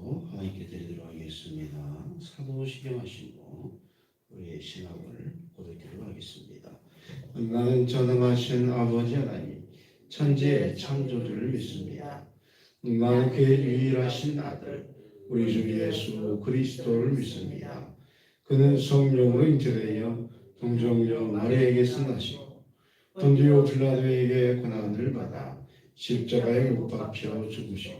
하나님께 드리도록 하겠습니다. 사도시경 하시고 우리의 신학을 고백하도록 하겠습니다. 나는 전능하신 아버지 하나님 천지의 창조주를 믿습니다. 나는 그의 유일하신 아들 우리 주 예수 그리스도를 믿습니다. 그는 성령으로 잉태되어 동정녀 마리에게서 나시고 본디오 빌라도에게 고난을 받아 십자가에 못 박혀 죽으시고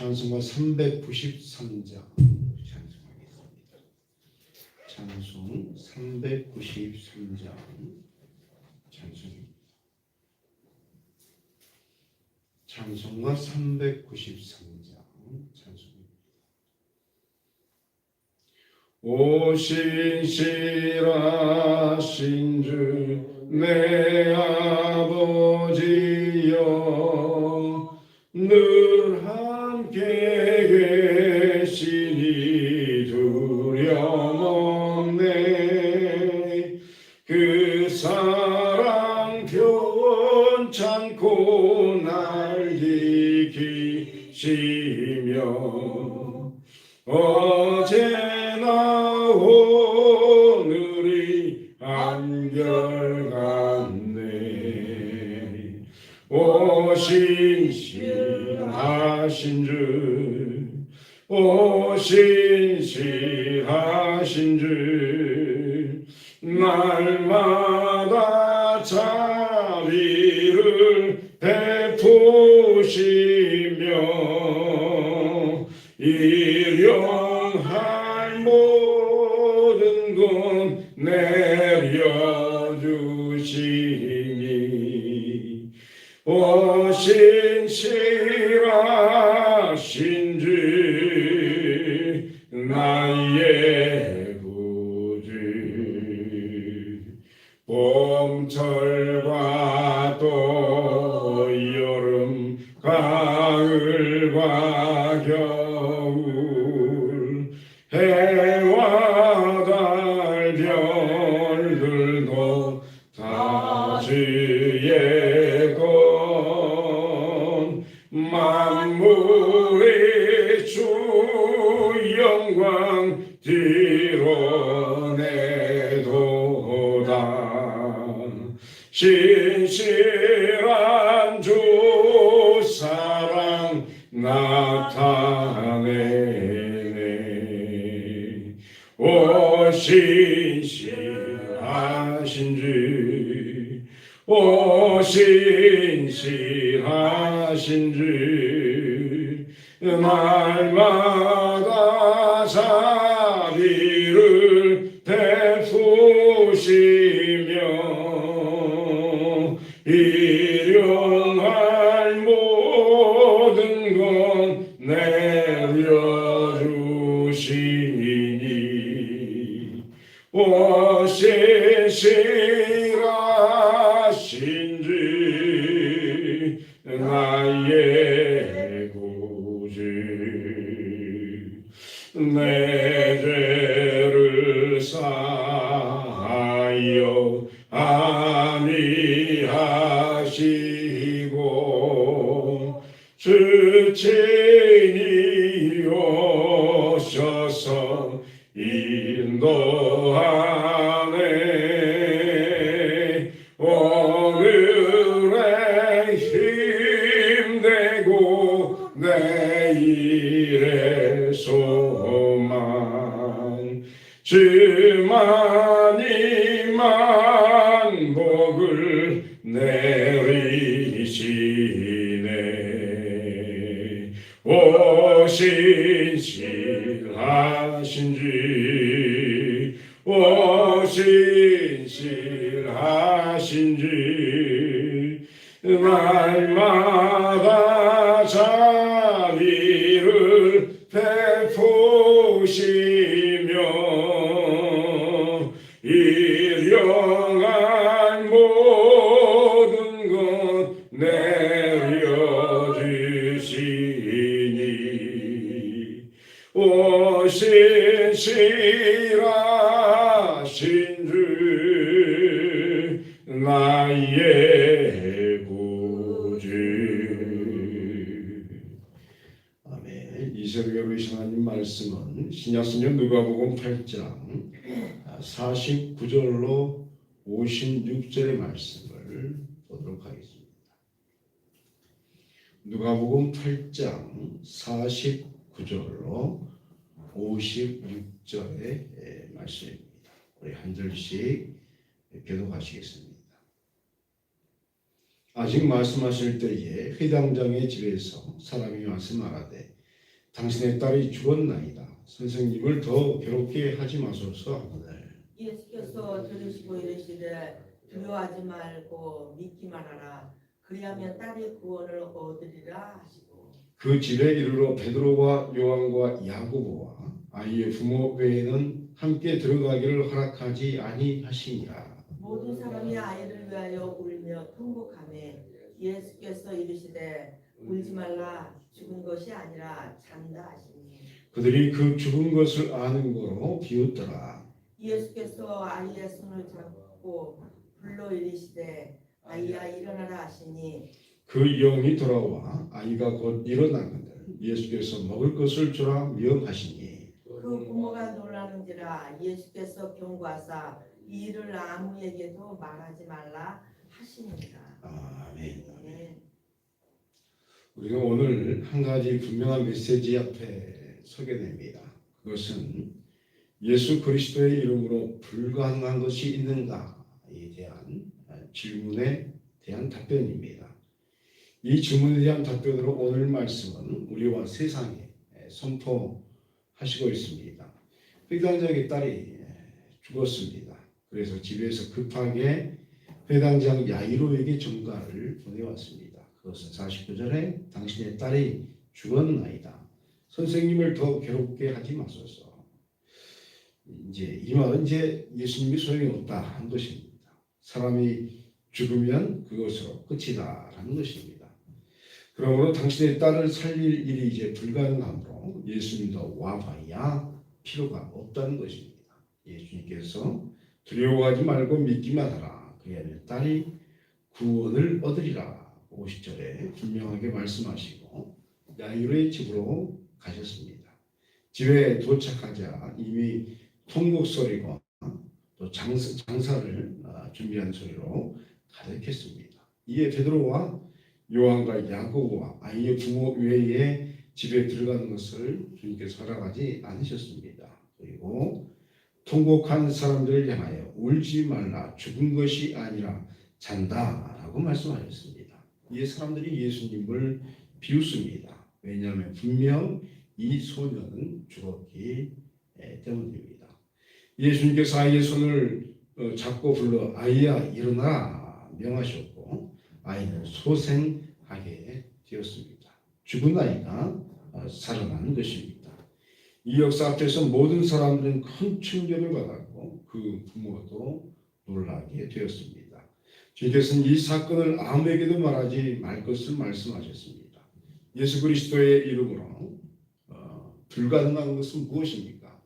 찬송가 393장 찬송하겠습니다. 찬송 393장 찬송입니다. 찬송가 393장 찬송입니다. 오 신실하신 주 내 아버지여 늘 오신실하신 주 날마다 나 영광 드러 날 내 일의 소망 주만 나비를 베푸시. 새벽에 보신 하나님 말씀은 신약성경 누가복음 8장 49절로 56절의 말씀을 보도록 하겠습니다. 누가복음 8장 49절로 56절의 말씀입니다. 우리 한 절씩 교독하시겠습니다. 아직 말씀하실 때에 회당장의 집에서 사람이 와서 말하되 당신의 딸이 죽었나이다. 선생님을 더 괴롭게 하지 마소서 하거늘. 예수께서 들으시고 이르시되 두려워하지 말고 믿기만 하라 그리하면 딸이 구원을 얻으리라 하시고 그 집에 이르러 베드로와 요한과 야고보와 아이의 부모 외에는 함께 들어가기를 허락하지 아니하시니라. 모든 사람이 아이를 위하여 울며 통곡하매 예수께서 이르시되 울지 말라. 죽은 것이 아니라 잔다 하시니. 그들이 그 죽은 것을 아는 거로 비웃더라. 예수께서 아이의 손을 잡고 불러 이르시되 아이야 일어나라 하시니. 그 영이 돌아와 아이가 곧 일어나거늘 예수께서 먹을 것을 주라 명하시니. 그 부모가 놀라는지라 예수께서 경고하사 이 일을 아무에게도 말하지 말라 하시니라. 아멘. 네. 우리가 오늘 한 가지 분명한 메시지 앞에 서게 됩니다. 그것은 예수 그리스도의 이름으로 불가능한 것이 있는가에 대한 질문에 대한 답변입니다. 이 질문에 대한 답변으로 오늘 말씀은 우리와 세상에 선포하시고 있습니다. 회당장의 딸이 죽었습니다. 그래서 집에서 급하게 회당장 야이로에게 전가를 보내왔습니다. 그것은 49절에 당신의 딸이 죽었나이다. 선생님을 더 괴롭게 하지 마소서. 이제 이 말은 이제 예수님이 소용이 없다 한 것입니다. 사람이 죽으면 그것으로 끝이다라는 것입니다. 그러므로 당신의 딸을 살릴 일이 이제 불가능하므로 예수님도 와봐야 필요가 없다는 것입니다. 예수님께서 두려워하지 말고 믿기만 하라. 그리하면 딸이 구원을 얻으리라. 50절에 분명하게 말씀하시고 야이로의 집으로 가셨습니다. 집에 도착하자 이미 통곡 소리가 또 장사, 장사를 아, 준비한 소리로 가득했습니다. 이에 베드로와 요한과 야고보와 아이의 부모 외에 집에 들어가는 것을 주님께서 허락하지 않으셨습니다. 그리고 통곡한 사람들을 향하여 울지 말라 죽은 것이 아니라 잔다라고 말씀하셨습니다. 이 사람들이 예수님을 비웃습니다. 왜냐하면 분명 이 소년은 죽었기 때문입니다. 예수님께서 아이의 손을 어, 잡고 불러 아이야 일어나 명하셨고 아이는 소생하게 되었습니다. 죽은 아이가 어, 살아나는 것입니다. 이 역사 앞에서 모든 사람들은 큰 충격을 받았고 그 부모도 놀라게 되었습니다. 주께서는 이 사건을 아무에게도 말하지 말 것을 말씀하셨습니다. 예수 그리스도의 이름으로 어, 불가능한 것은 무엇입니까?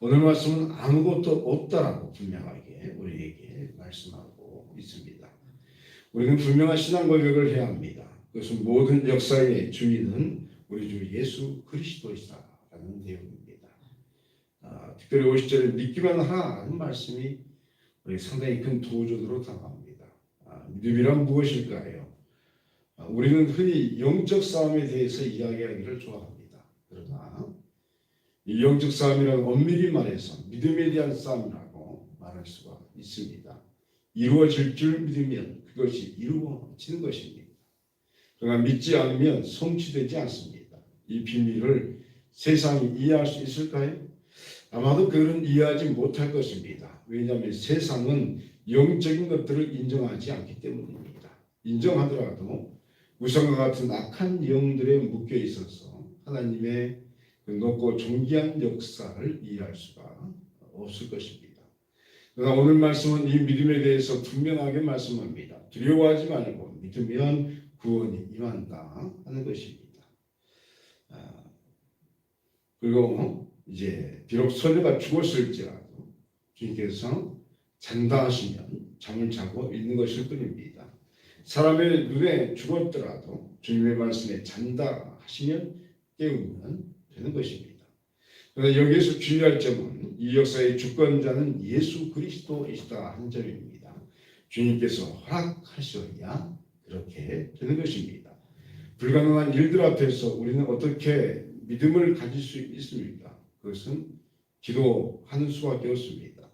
오늘 말씀은 아무것도 없다라고 분명하게 우리에게 말씀하고 있습니다. 우리는 분명한 신앙 고백을 해야 합니다. 그것은 모든 역사의 주인은 우리 주 예수 그리스도이다 라는 내용입니다. 아, 특별히 50절에 믿기만 하라는 말씀이 우리 상당히 큰 도전으로 다가옵니다. 아, 믿음이란 무엇일까요? 아, 우리는 흔히 영적 싸움에 대해서 이야기하기를 좋아합니다. 그러나 이 영적 싸움이란 엄밀히 말해서 믿음에 대한 싸움이라고 말할 수가 있습니다. 이루어질 줄 믿으면 그것이 이루어지는 것입니다. 그러나 믿지 않으면 성취되지 않습니다. 이 비밀을 세상이 이해할 수 있을까요? 아마도 그들은 이해하지 못할 것입니다. 왜냐하면 세상은 영적인 것들을 인정하지 않기 때문입니다. 인정하더라도 우상과 같은 악한 영들에 묶여 있어서 하나님의 그 높고 존귀한 역사를 이해할 수가 없을 것입니다. 그러나 오늘 말씀은 이 믿음에 대해서 분명하게 말씀합니다. 두려워하지 말고 믿으면 구원이 임한다 하는 것입니다. 아, 그리고 이제 비록 소녀가 죽었을지라도 주님께서 잔다 하시면 잠을 자고 있는 것일 뿐입니다. 사람의 눈에 죽었더라도 주님의 말씀에 잔다 하시면 깨우면 되는 것입니다. 그러나 여기에서 주의할 점은 이 역사의 주권자는 예수 그리스도이시다 한 점입니다. 주님께서 허락하셔야 그렇게 되는 것입니다. 불가능한 일들 앞에서 우리는 어떻게 믿음을 가질 수 있습니까? 그것은 기도하는 수밖에 없습니다.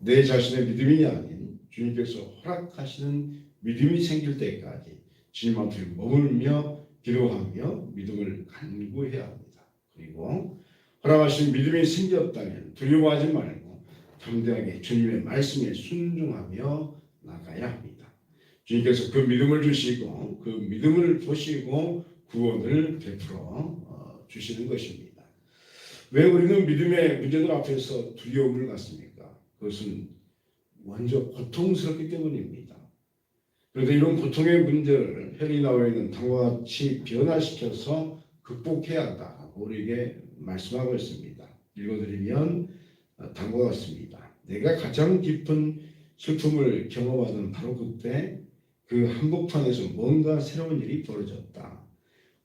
내 자신의 믿음이 아닌 주님께서 허락하시는 믿음이 생길 때까지 주님 앞에 머물며 기도하며 믿음을 간구해야 합니다. 그리고 허락하신 믿음이 생겼다면 두려워하지 말고 담대하게 주님의 말씀에 순종하며 나가야 합니다. 주님께서 그 믿음을 주시고 그 믿음을 보시고 구원을 베풀어 어, 주시는 것입니다. 왜 우리는 믿음의 문제들 앞에서 두려움을 갖습니까? 그것은 먼저 고통스럽기 때문입니다. 그런데 이런 고통의 문제를 헬이 나와 있는 당과 같이 변화시켜서 극복해야 한다고 우리에게 말씀하고 있습니다. 읽어드리면 어, 다음과 같습니다. 내가 가장 깊은 슬픔을 경험하는 바로 그때 그 한복판에서 뭔가 새로운 일이 벌어졌다.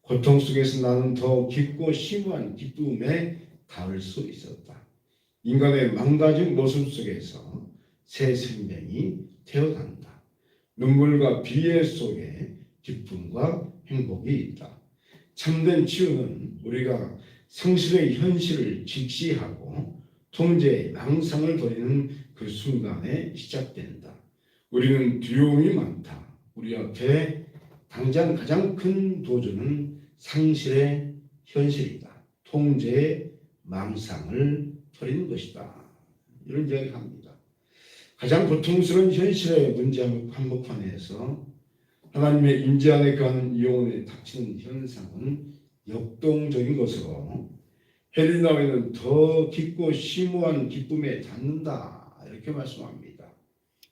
고통 속에서 나는 더 깊고 심오한 기쁨에 닿을 수 있었다. 인간의 망가진 모습 속에서 새 생명이 태어난다. 눈물과 비애 속에 기쁨과 행복이 있다. 참된 치유는 우리가 상실의 현실을 직시하고 통제의 망상을 버리는 그 순간에 시작된다. 우리는 두려움이 많다. 우리 앞에 당장 가장 큰 도전은 상실의 현실이다. 통제의 망상을 버리는 것이다. 이런 이야기를 합니다. 가장 고통스러운 현실의 문제 한복판에서 하나님의 임재 안에 가는 영혼에 닥치는 현상은 역동적인 것으로 헬리나에는 더 깊고 심오한 기쁨에 닿는다 이렇게 말씀합니다.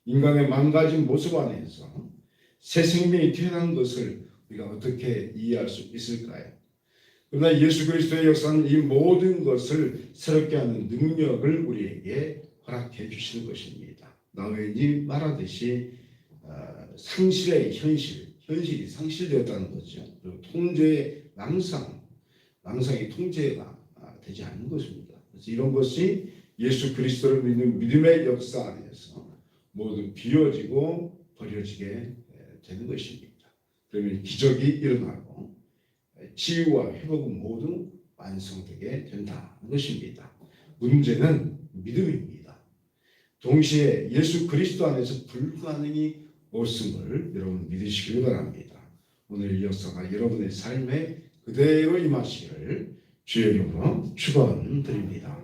인간의 망가진 모습 안에서 새 생명이 태어난 것을 우리가 어떻게 이해할 수 있을까요? 그러나 예수 그리스도의 역사는 이 모든 것을 새롭게 하는 능력을 우리에게 허락해 주시는 것입니다. 나웨인이 말하듯이 어, 상실의 현실, 현실이 상실되었다는 거죠. 그리고 통제의 망상, 망상이 통제가 아, 되지 않는 것입니다. 그래서 이런 것이 예수 그리스도를 믿는 믿음의 역사 안에서 모두 비워지고 버려지게 에, 되는 것입니다. 그러면 기적이 일어나고 에, 치유와 회복은 모두 완성되게 된다는 것입니다. 문제는 믿음입니다. 동시에 예수 그리스도 안에서 불가능이 없음을 여러분 믿으시길 바랍니다. 오늘 이 역사가 여러분의 삶에 그대로 임하시기를 주의 이름으로 축원드립니다.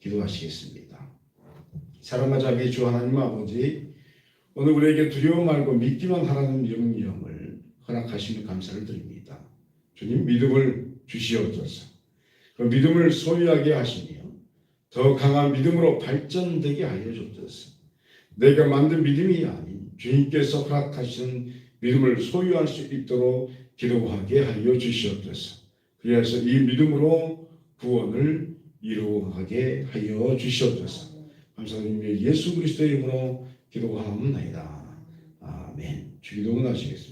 기도하시겠습니다. 사랑과 자비 주 하나님 아버지 오늘 우리에게 두려워 말고 믿기만 하라는 명령을 허락하시며 감사를 드립니다. 주님 믿음을 주시옵소서. 그 믿음을 소유하게 하시며 더 강한 믿음으로 발전되게 하여 주옵소서. 내가 만든 믿음이 아닌 주님께서 허락하신 믿음을 소유할 수 있도록 기도하게 하여 주시옵소서. 그래서 이 믿음으로 구원을 이루어가게 하여 주시옵소서. 감사드리며 예수 그리스도의 이름으로 기도하옵나이다. 아멘. 주기도문 하시겠습니다.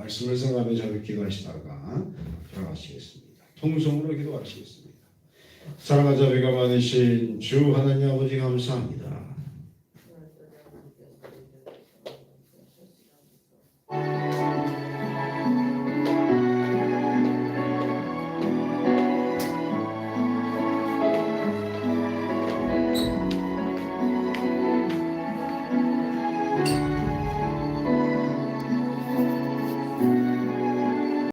말씀을 생각하며 자주 기도하시다가 들어가시겠습니다. 통성으로 기도하시겠습니다. 사랑과 자비가 많으신 주 하나님 아버지 감사합니다.